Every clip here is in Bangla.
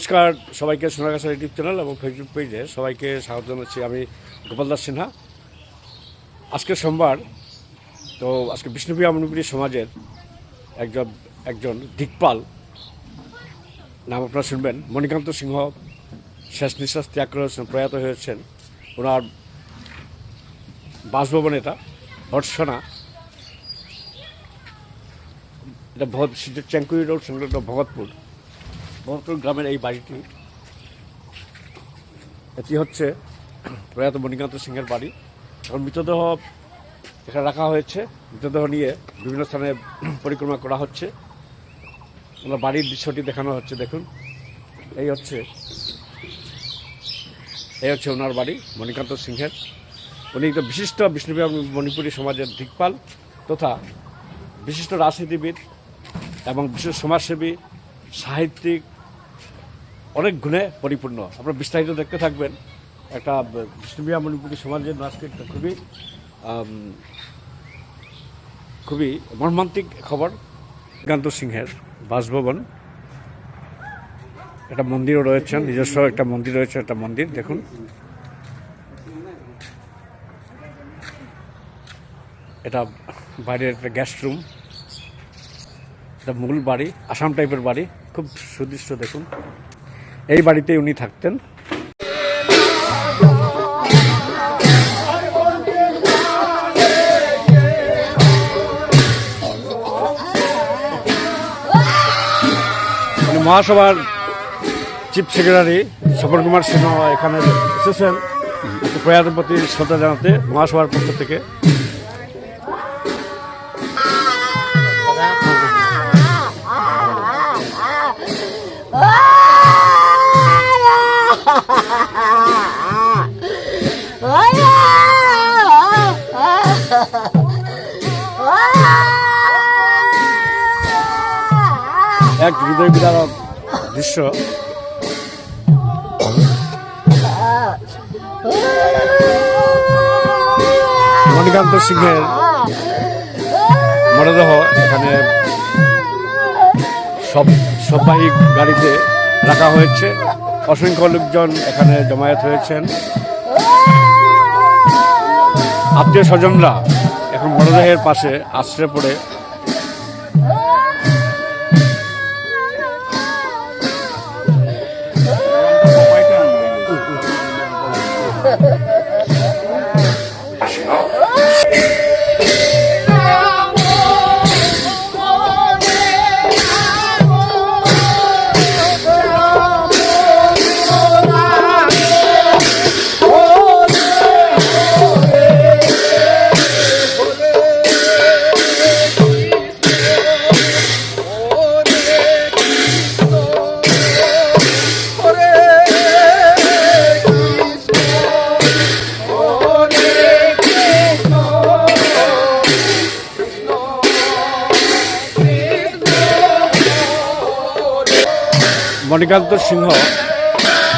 নমস্কার, সবাইকে সোনাগাছা ইউটিউব চ্যানেল এবং ফেসবুক পেজে সবাইকে স্বাগত জানাচ্ছি আমি গোপাল দাস সিনহা। আজকে সোমবার, তো আজকে বিষ্ণুপ্রিয়া মণিপুরী সমাজের একজন একজন দিকপাল, নাম আপনারা শুনবেন, মণিকান্ত সিংহ শেষ নিঃশ্বাস ত্যাগ করেছেন প্রয়াত হয়েছেন। ওনার বাসভবন এটা ভর্সনা এটা ভগৎ চ্যাঙ্কুরি রোড সংলগ্ন ভগৎপুর ভগৎপুর গ্রামের এই বাড়িটি। এটি হচ্ছে প্রয়াত মণিকান্ত সিংহের বাড়ি। এখন মৃতদেহ এখানে রাখা হয়েছে। মৃতদেহ নিয়ে বিভিন্ন স্থানে পরিক্রমা করা হচ্ছে। ওনার বাড়ির দৃশ্যটি দেখানো হচ্ছে, দেখুন। এই হচ্ছে এই হচ্ছে ওনার বাড়ি, মণিকান্ত সিংহের। উনি একজন বিশিষ্ট বিষ্ণুপ্রিয়া মণিপুরী সমাজের দিকপাল তথা বিশিষ্ট রাজনীতিবিদ এবং বিশেষ সমাজসেবী। সাহিত্যিক, অনেক গুণে পরিপূর্ণ। আপনারা বিস্তারিত দেখতে থাকবেন। একটা বিষ্ণুপ্রিয়া মণিপুরী সমাজের আজকে একটা খুবই খুবই মর্মান্তিক খবর। কান্ত সিংহের বাসভবন। একটা মন্দিরও রয়েছে, নিজস্ব একটা মন্দির রয়েছে, একটা মন্দির, দেখুন। এটা বাইরের একটা গ্যাস্ট রুম। এটা মূল বাড়ি, আসাম টাইপের বাড়ি, খুব সুদৃশ্য দেখুন। এই বাড়িতেই উনি থাকতেন। মহাসভার চিফ সেক্রেটারি স্বপন কুমার সিংহ এখানে এসেছেন প্রয়াতের প্রতি শ্রদ্ধা জানাতে মহাসভার পক্ষ থেকে এক হৃদয় বিদারক দৃশ্য। মণিকান্ত সিংহের মরদেহ এখানে সব সববাহী গাড়িতে রাখা হয়েছে। অসংখ্য লোকজন এখানে জমায়েত হয়েছেন। আত্মীয় স্বজনরা এখন মরদেহের পাশে আশ্রয় পড়ে Ha, ha, ha. মণিকান্ত সিংহ,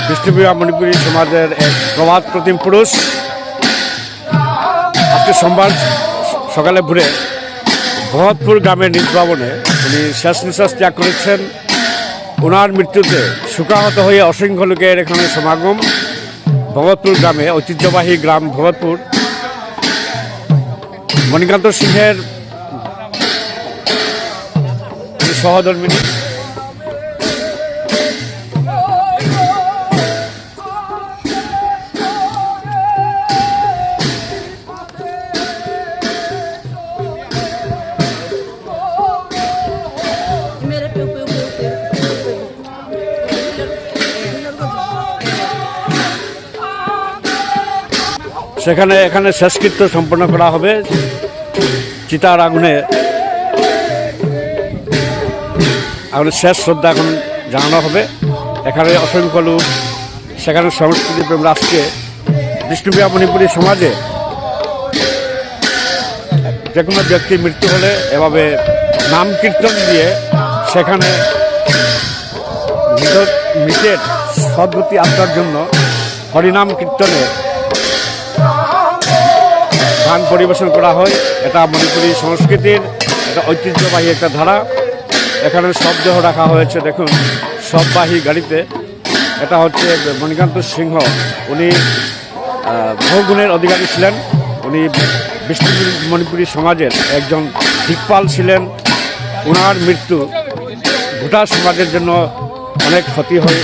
বিষ্ণুপ্রিয়া মণিপুরী সমাজের এক প্রবাদ প্রতিম পুরুষ। আজকে সোমবার সকালে ভোরে ভগৎপুর গ্রামের নিজ ভবনে উনি শেষ নিঃশ্বাস ত্যাগ করেছেন। ওনার মৃত্যুতে শোকাহত হয়ে অসংখ্য লোকের এখানে সমাগম। ভগৎপুর গ্রামে ঐতিহ্যবাহী গ্রাম ভগৎপুর মণিকান্ত সিংহের সহধর্মিনী সেখানে এখানে শেষকৃত্য সম্পন্ন করা হবে। চিতার আগুনে। আগুনে শেষ শ্রদ্ধা এখন জানানো হবে। এখানে অসংখ্য লোক। সেখানে সংস্কৃতি প্রেম রাষ্ট্রে, বিষ্ণুপ্রিয়া মণিপুরী সমাজে যে কোনো ব্যক্তির মৃত্যু হলে এভাবে নাম কীর্তন দিয়ে সেখানে মৃত মৃতের সদ্গতি আসার জন্য হরিনাম কীর্তনে গান পরিবেশন করা হয়। এটা মণিপুরী সংস্কৃতির একটা ঐতিহ্যবাহী একটা ধারা। এখানে শবদেহ রাখা হয়েছে, দেখুন, সববাহী গাড়িতে। এটা হচ্ছে মণিকান্ত সিংহ। উনি বহুগুণের অধিকারী ছিলেন। উনি বিষ্ণু মণিপুরী সমাজের একজন দিকপাল ছিলেন। ওনার মৃত্যু গোটা সমাজের জন্য অনেক ক্ষতি হয়,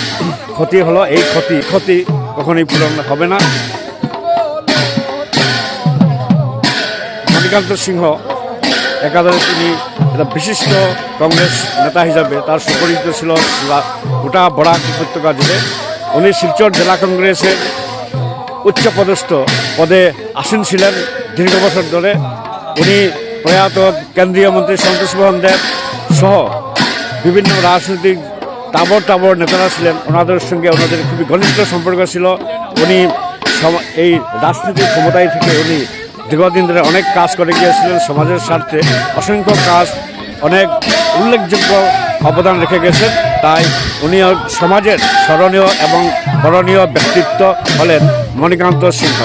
ক্ষতি হলো। এই ক্ষতি ক্ষতি কখনোই পূরণ হবে না। মণিকান্ত সিংহ, একাধারে তিনি একটা বিশিষ্ট কংগ্রেস নেতা হিসাবে তার সুপরিচিত ছিল গোটা বরাক উপত্যকা জুড়ে উনি শিলচর জেলা কংগ্রেসের উচ্চপদস্থ পদে আসীন ছিলেন দীর্ঘ বছর ধরে। উনি প্রয়াত কেন্দ্রীয় মন্ত্রী সন্তোষ মোহন দেব সহ বিভিন্ন রাজনৈতিক তাবর তাবর নেতারা ছিলেন। ওনাদের সঙ্গে ওনাদের খুবই ঘনিষ্ঠ সম্পর্ক ছিল। উনি এই রাজনৈতিক ক্ষমতায় থেকে উনি দীর্ঘদিন ধরে অনেক কাজ করে গিয়েছিলেন সমাজের স্বার্থে। অসংখ্য কাজ, অনেক উল্লেখযোগ্য অবদান রেখে গেছেন। তাই উনি সমাজের স্মরণীয় এবং বরণীয় ব্যক্তিত্ব হলেন মণিকান্ত সিংহ।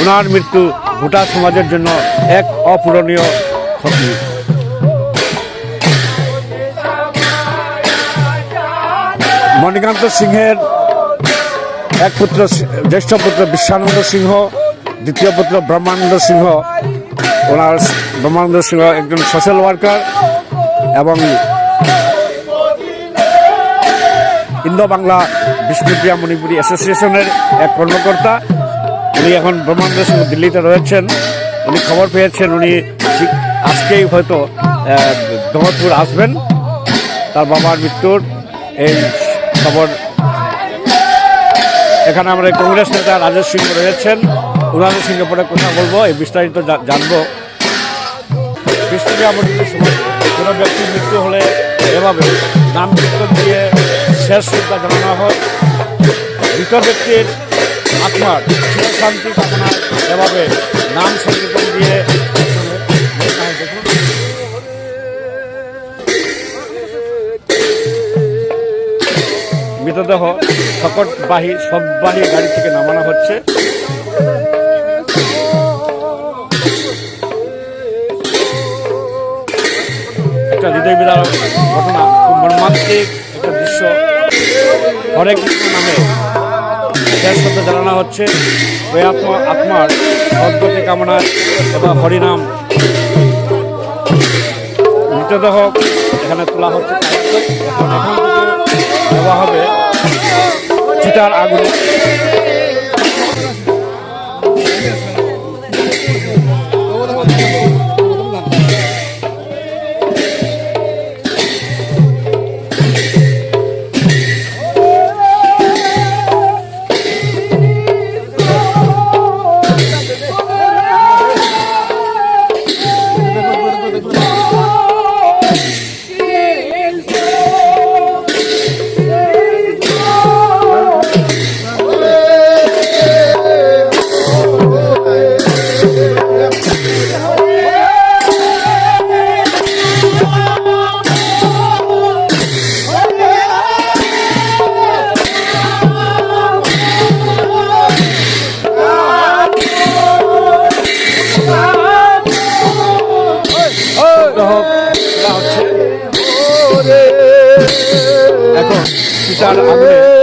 ওনার মৃত্যু গোটা সমাজের জন্য এক অপূরণীয় ক্ষতি। মণিকান্ত সিংহের এক পুত্র, জ্যেষ্ঠ পুত্র বিশ্বানন্দ সিংহ দ্বিতীয় পুত্র ব্রহ্মানন্দ সিংহ, ওনার ব্রহ্মানন্দ সিংহ একজন সোশ্যাল ওয়ার্কার এবং ইন্দো বাংলা বিষ্ণুপ্রিয়া মণিপুরী অ্যাসোসিয়েশনের এক কর্মকর্তা। উনি এখন ব্রহ্মানন্দ সিংহ দিল্লিতে রয়েছেন। উনি খবর পেয়েছেন, উনি আজকেই হয়তো দমদপুর আসবেন। তার বাবার মৃত্যুর এই খবর। এখানে আমরা কংগ্রেস নেতা রাজেশ সিংহ রয়েছেন। ওনাদের সঙ্গে পরে কথা বলব, এই বিস্তারিত জানব। সময়। কোনো ব্যক্তির মৃত্যু হলে এভাবে নাম কীর্তন দিয়ে শেষ শ্রদ্ধা জানানো হয়। মৃত ব্যক্তির আত্মার শান্তি কামনায় এভাবে নাম সংকীর্তন দিয়ে মৃতদেহ সকটবাহী সববাহী গাড়ি থেকে নামানো হচ্ছে। একটা হৃদয় বিদারক ঘটনা, খুব মর্মান্তিক একটা দৃশ্য। হরে কৃষ্ণ নামে শেষ শব্দ জানানো হচ্ছে। ওই আত্মা, আত্মার সদ্গতি কামনা এবং হরিনাম। মৃতদেহ এখানে তোলা হচ্ছে। দেওয়া হবে চিতার আগুনে। চিতার আগুনে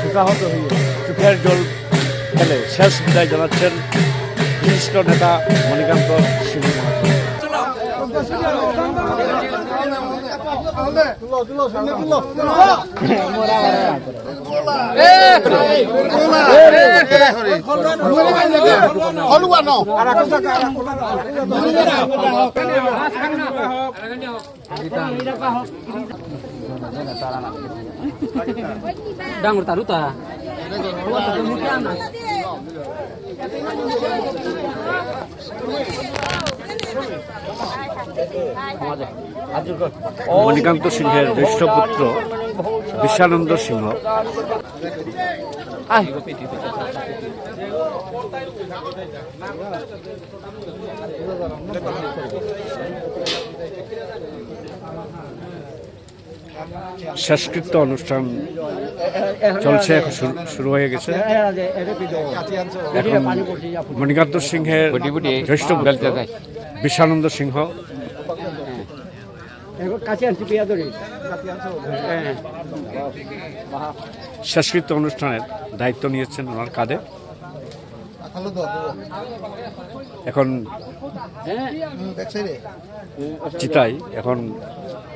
সুখাহত হয়ে চোখের জল ফেলে শেষ বিদায় জানাচ্ছেন বিশিষ্ট নেতা মণিকান্ত সিংহ ডাঙর তারু তা। মণিকান্ত সিংহের জ্যেষ্ঠ পুত্র বিশ্বানন্দ সিংহ শেষকৃত্য অনুষ্ঠান চলছে এখন শুরু- হয়ে গেছে। এখন মণিকান্ত সিংহের জ্যেষ্ঠ বিশ্বানন্দ সিংহ। শেষকৃত্য অনুষ্ঠানের দায়িত্ব নিয়েছেন ওনার কাঁধে। এখন চিতাই এখন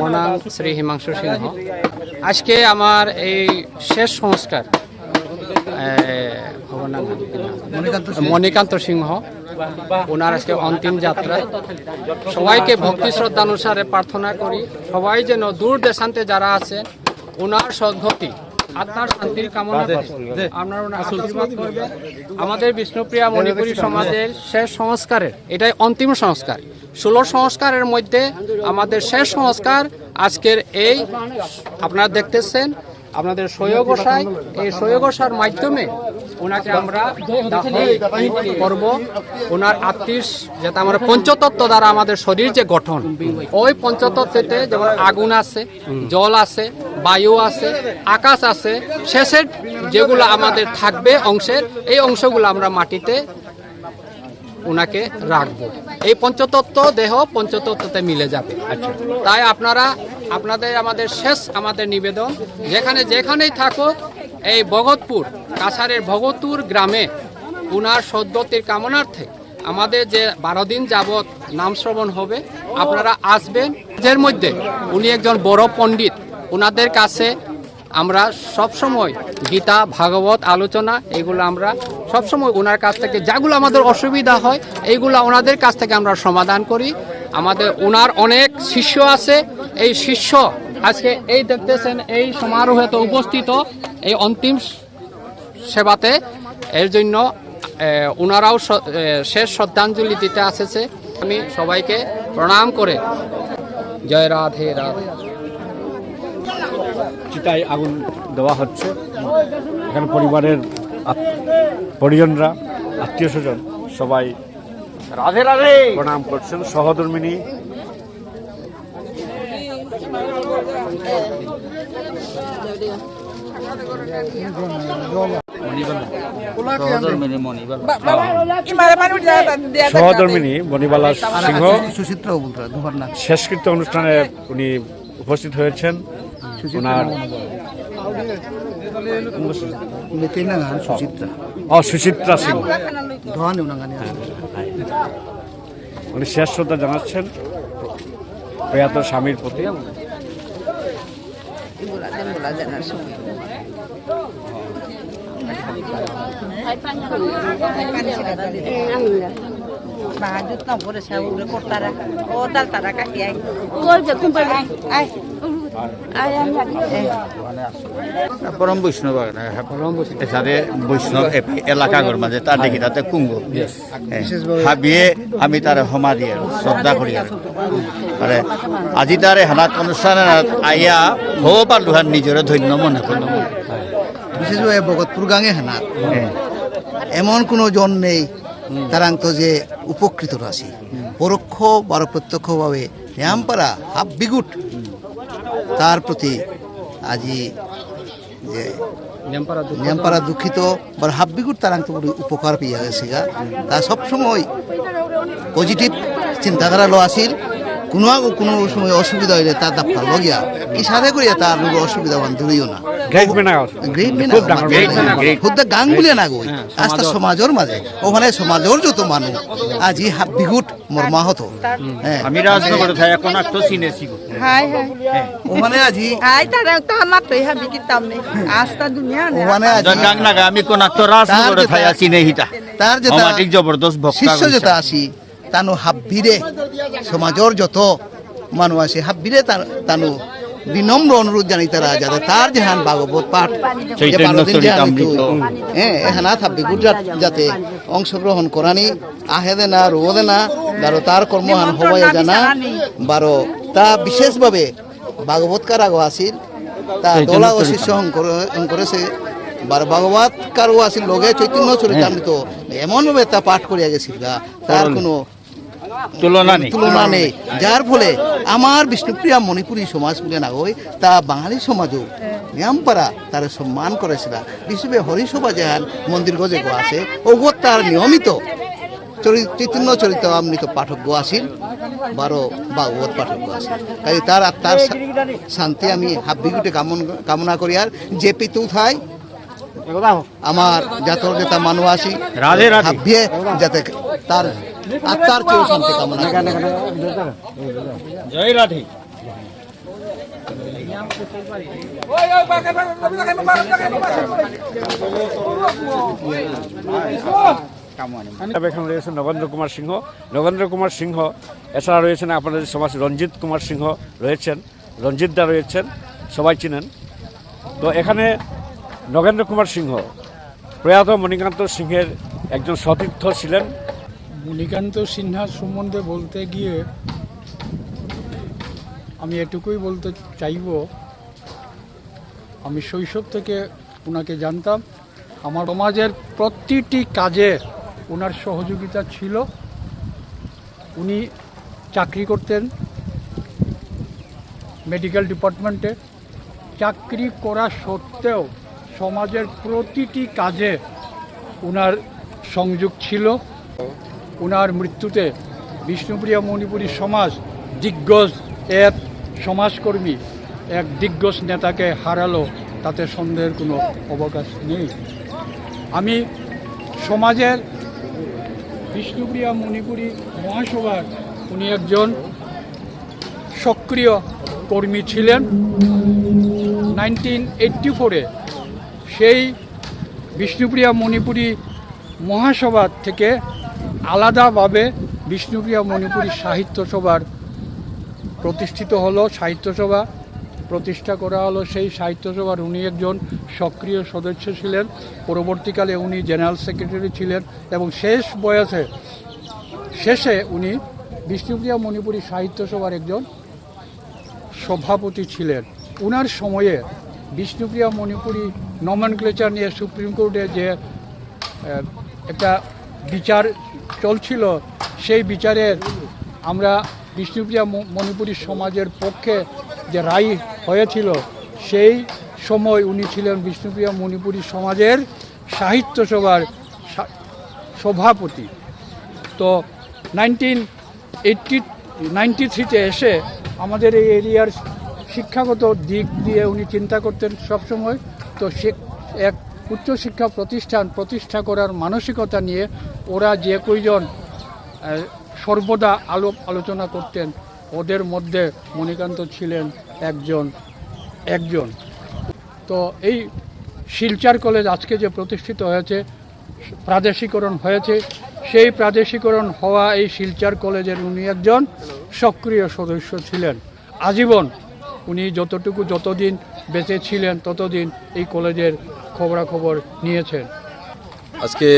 মনাং শ্রী হিমাংশু সিংহ। আজকে আমার এই শেষ সংস্কার মণিকান্ত সিংহ। ওনার আজকে অন্তিম যাত্রা। সবাইকে ভক্তি শ্রদ্ধা অনুসারে প্রার্থনা করি। সবাই যেন দূর দেশান্তে যারা আছেন ওনার সদ্গতি আত্মার শান্তির কামনা আপনারা আশীর্বাদ করবেন। আমাদের বিষ্ণুপ্রিয়া মণিপুরী সমাজের শেষ সংস্কারের এটাই অন্তিম সংস্কার। ষোলো সংস্কারের মধ্যে আমাদের শেষ সংস্কার আজকের এই আপনারা দেখতেছেন আপনাদের সৈয় এই সৈয়গোসার মাধ্যমে ওনাকে আমরা করব। ওনার আত্মীয় যেটা আমরা পঞ্চতত্ত্ব দ্বারা আমাদের শরীর যে গঠন, ওই পঞ্চতত্ত্বতে যেমন আগুন আছে জল আছে বায়ু আছে আকাশ আছে শেষের যেগুলো আমাদের থাকবে অংশের, এই অংশগুলো আমরা মাটিতে ওনাকে রাখব। এই পঞ্চতত্ত্ব দেহ পঞ্চতত্ত্বতে মিলে যাবে। তাই আপনারা আপনাদের আমাদের শেষ আমাদের নিবেদন। যেখানে যেখানেই থাকুক, এই ভগতপুর কাছাড়ের ভগতপুর গ্রামে উনার সদ্যতির কামনার্থে আমাদের যে বারো দিন যাবৎ নাম শ্রবণ হবে, আপনারা আসবেন। এর মধ্যে উনি একজন বড় পণ্ডিত। ওনাদের কাছে আমরা সব সময় গীতা, ভাগবত, আলোচনা, এগুলো আমরা সবসময় ওনার কাছ থেকে, যাগুলো আমাদের অসুবিধা হয়, এইগুলো ওনাদের কাছ থেকে আমরা সমাধান করি। আমাদের ওনার অনেক শিষ্য আছে। এই শিষ্য আজকে এই দেখতেছেন, এই সমারোহে তো উপস্থিত এই অন্তিম সেবাতে। এর জন্য ওনারাও শেষ শ্রদ্ধাঞ্জলি দিতে আসেছে। আমি সবাইকে প্রণাম করে। জয় রাধে রাধে। চিতায় আগুন দেওয়া হচ্ছে। এখানে পরিবারের পরিজনরা, আত্মীয় স্বজন সবাই রাধে রাধে। প্রণাম করছেন সহধর্মিনী। সহধর্মিনী মণিবালা। সিংহ। সুচিত্রা শেষকৃত্য অনুষ্ঠানে উনি উপস্থিত হয়েছেন। ওনার সুচিত্রা। ও সুচিত্রা সিংহ। উনি শেষ শ্রদ্ধা জানাচ্ছেন। প্রয়াত স্বামীর প্রতি। তারা কাটিয়ায় ay. পরম বৈষ্ণৱ এচাৰে বৈষ্ণৱ এ- এলেকাঘৰ মাজে তাত দেখি তাতে কুংগ হাবিয়ে আমি তাৰে সমাধি আৰু শ্ৰদ্ধা কৰি আৰু। মানে আজি তাৰে হেনাত অনুষ্ঠান আইয়া হ'ব পাৰলো হান নিজৰে ধন্য মনে করল বিশেষভাবে ভগতপুর গাঙে হেনাত এমন কোনো জন নেই তারান্ত যে উপকৃত রাশি পরোক্ষ বা প্রত্যক্ষভাবে ন্যায়ামপাড়া হাফ বিগুট। তার প্রতি আজি যে নেমপাড়া দুঃখিত বা হাব্বিগুর তারাং বড় উপকার পেয়ে গেছে গা তা সবসময় পজিটিভ চিন্তাধারা লো আসিল কোনো আগো কোনো সময় অসুবিধা হইলে তার দাপ্পা লগিয়া কি সাথে করিয়া তার লোক অসুবিধা বান দূরিও না মেনা মেনা মেনা। খুদ্দা গাং বুলিয়ে না গই আস্তা সমাজের মাঝে ওখানে সমাজের যত মানুষ আজি মর্মাহত। হ্যাঁ। আমি রাজনগরে থাই এখন একটু চিনেছি হাই হাই ওখানে আজি হাই তারা তো আমার তো হাবি কিতাম নেই। আস্তা দুনিয়া নেই। ওখানে আজি গাং আমি কোন রাজনগরে থাই হিতা তার যেটা জবরদস্ত ভক্তা শিষ্য যেটা আছি তানু হাব্বিরে সমাজৰ যত মানুহ আছে হাব্বিরে তান- বিনম্র অনুরোধ জানি তারা যাতে তার যেহান ভাগবত পাঠ হ্যাঁ এহানা থাকবে গুজরাট যাতে অংশগ্রহণ করানি আহে দে না রো দে না বারো তার কর্মহান হবাই জানা বারো তা বিশেষভাবে ভাগবতকার আগো আছিল তা দোলা ও শিষ্য করেছে বার ভাগবত কারও আছিল লগে চৈতন্য চরিতামৃত এমন ভাবে তা পাঠ করিয়া গেছিল তার কোনো তুলনা নেই। তুলনা নেই। যার ফলে আমার বিষ্ণুপ্রিয়া মণিপুরী সমাজ বলে না হই তা বাঙালি সমাজও নিয়মপাড়া তার সম্মান করেছিল। বিশেষভাবে হরিসভা যেহান মন্দির গজে গো আছে ওগত তার নিয়মিত চৈতন্য চরিত আমৃত পাঠক গো আছিল বারো ভাগবত পাঠক গো আছিল কাজে তার আত্মার শান্তি আমি হাব্বিগুটে কামন কামনা করি আর যে পিতু থাই আমার জাতর যেটা মানুষ রাধে। হাব্বিয়ে যাতে তার আত্মার চেয়েও শান্তি কামনা জয় রাধে। এখানে রয়েছেন নগেন্দ্র কুমার সিংহ। নগেন্দ্র কুমার সিংহ এছাড়া রয়েছেন আপনাদের সমাজ রঞ্জিত কুমার সিংহ রয়েছেন রঞ্জিত দা রয়েছেন সবাই চিনেন। তো এখানে নগেন্দ্র কুমার সিংহ প্রয়াত মণিকান্ত সিংহের একজন সতীর্থ ছিলেন। মণিকান্ত সিনহা সম্বন্ধে বলতে গিয়ে আমি এটুকুই বলতে চাইব। আমি শৈশব থেকে ওনাকে জানতাম। আমার সমাজের প্রতিটি কাজে ওনার সহযোগিতা ছিল। উনি চাকরি করতেন মেডিকেল ডিপার্টমেন্টে। চাকরি করা সত্ত্বেও সমাজের প্রতিটি কাজে ওনার সংযোগ ছিল। ওনার মৃত্যুতে বিষ্ণুপ্রিয়া মণিপুরী সমাজ দিগ্গজ এক সমাজকর্মী, এক দিগ্গজ নেতাকে হারালো, তাতে সন্দেহের কোনো অবকাশ নেই। আমি সমাজের বিষ্ণুপ্রিয়া মণিপুরী মহাসভার, উনি একজন সক্রিয় কর্মী ছিলেন। নাইনটিন এইট্টি ফোরে সেই বিষ্ণুপ্রিয়া মণিপুরী মহাসভা থেকে আলাদাভাবে বিষ্ণুপ্রিয়া মণিপুরী সাহিত্য সভার প্রতিষ্ঠিত হলো, সাহিত্য সভা প্রতিষ্ঠা করা হলো। সেই সাহিত্য সভার উনি একজন সক্রিয় সদস্য ছিলেন। পরবর্তীকালে উনি জেনারেল সেক্রেটারি ছিলেন এবং শেষ বয়সে, শেষে উনি বিষ্ণুপ্রিয়া মণিপুরী সাহিত্য সভার একজন সভাপতি ছিলেন। উনার সময়ে বিষ্ণুপ্রিয়া মণিপুরী নমেনক্লেচার নিয়ে সুপ্রিম কোর্টে যে একটা বিচার চলছিল, সেই বিচারের আমরা বিষ্ণুপ্রিয়া মণিপুরী সমাজের পক্ষে যে রায় হয়েছিল, সেই সময় উনি ছিলেন বিষ্ণুপ্রিয়া মণিপুরী সমাজের সাহিত্য সভার সভাপতি। তো নাইনটিন এইটটি নাইনটি থ্রিতে এসে আমাদের এই এরিয়ার শিক্ষাগত দিক দিয়ে উনি চিন্তা করতেন সবসময়। তো সে, এক উচ্চশিক্ষা প্রতিষ্ঠান প্রতিষ্ঠা করার মানসিকতা নিয়ে ওরা যে কয়জন সর্বদা আলোপ আলোচনা করতেন, ওদের মধ্যে মণিকান্ত ছিলেন একজন একজন। তো এই শিলচার কলেজ আজকে যে প্রতিষ্ঠিত হয়েছে, প্রাদেশিকরণ হয়েছে, সেই প্রাদেশিকরণ হওয়া এই শিলচার কলেজের উনি একজন সক্রিয় সদস্য ছিলেন। আজীবন উনি যতটুকু যতদিন বেঁচে ছিলেন ততদিন এই কলেজের খবরাখবর নিয়েছেন। আজকে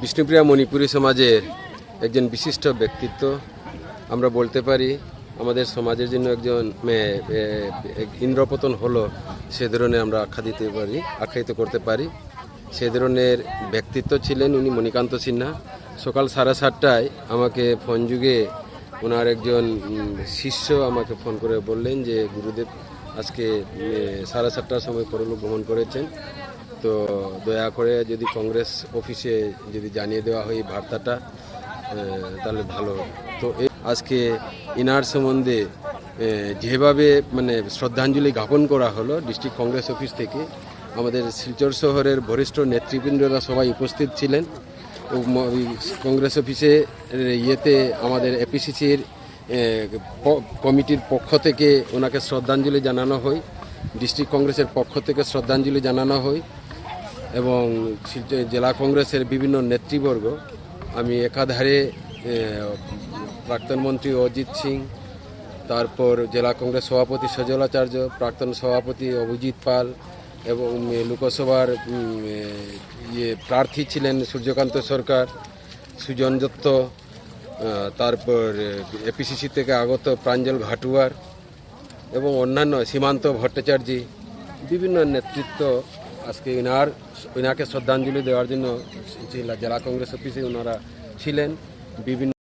বিষ্ণুপ্রিয়া মণিপুরী সমাজের একজন বিশিষ্ট ব্যক্তিত্ব, আমরা বলতে পারি আমাদের সমাজের জন্য একজন ইন্দ্রপতন হলো, সে ধরনের আমরা আখ্যা দিতে পারি, আখ্যায়িত করতে পারি। সে ধরনের ব্যক্তিত্ব ছিলেন উনি মণিকান্ত সিনহা। সকাল সাড়ে সাতটায় আমাকে ফোন যুগে ওনার একজন শিষ্য আমাকে ফোন করে বললেন যে, গুরুদেব আজকে সাড়ে সাতটার সময় পরলোক ভ্রমণ করেছেন। তো দয়া করে যদি কংগ্রেস অফিসে যদি জানিয়ে দেওয়া হয় এই বার্তাটা তাহলে ভালো তো আজকে ইনার সম্বন্ধে যেভাবে মানে শ্রদ্ধাঞ্জলি জ্ঞাপন করা হলো ডিস্ট্রিক্ট কংগ্রেস অফিস থেকে, আমাদের শিলচর শহরের বরিষ্ঠ নেতৃবৃন্দরা সবাই উপস্থিত ছিলেন। কংগ্রেস অফিসে ইয়েতে আমাদের এপিসিসির কমিটির পক্ষ থেকে ওনাকে শ্রদ্ধাঞ্জলি জানানো হয়। ডিস্ট্রিক্ট কংগ্রেসের পক্ষ থেকে শ্রদ্ধাঞ্জলি জানানো হয়। এবং জেলা কংগ্রেসের বিভিন্ন নেতৃবর্গ। আমি একাধারে প্রাক্তন মন্ত্রী অজিত সিং, তারপর জেলা কংগ্রেস সভাপতি সজলাচার্য প্রাক্তন সভাপতি অভিজিৎ পাল এবং লোকসভার ইয়ে প্রার্থী ছিলেন সূর্যকান্ত সরকার, সুজন দত্ত তারপর এপিসিসি থেকে আগত প্রাঞ্জল ঘাটুয়ার এবং অন্যান্য সীমান্ত ভট্টাচার্য, বিভিন্ন নেতৃত্ব আজকে ইনার ওনাকে শ্রদ্ধাঞ্জলি দেওয়ার জন্য জেলা জেলা কংগ্রেস অফিসে ওনারা ছিলেন বিভিন্ন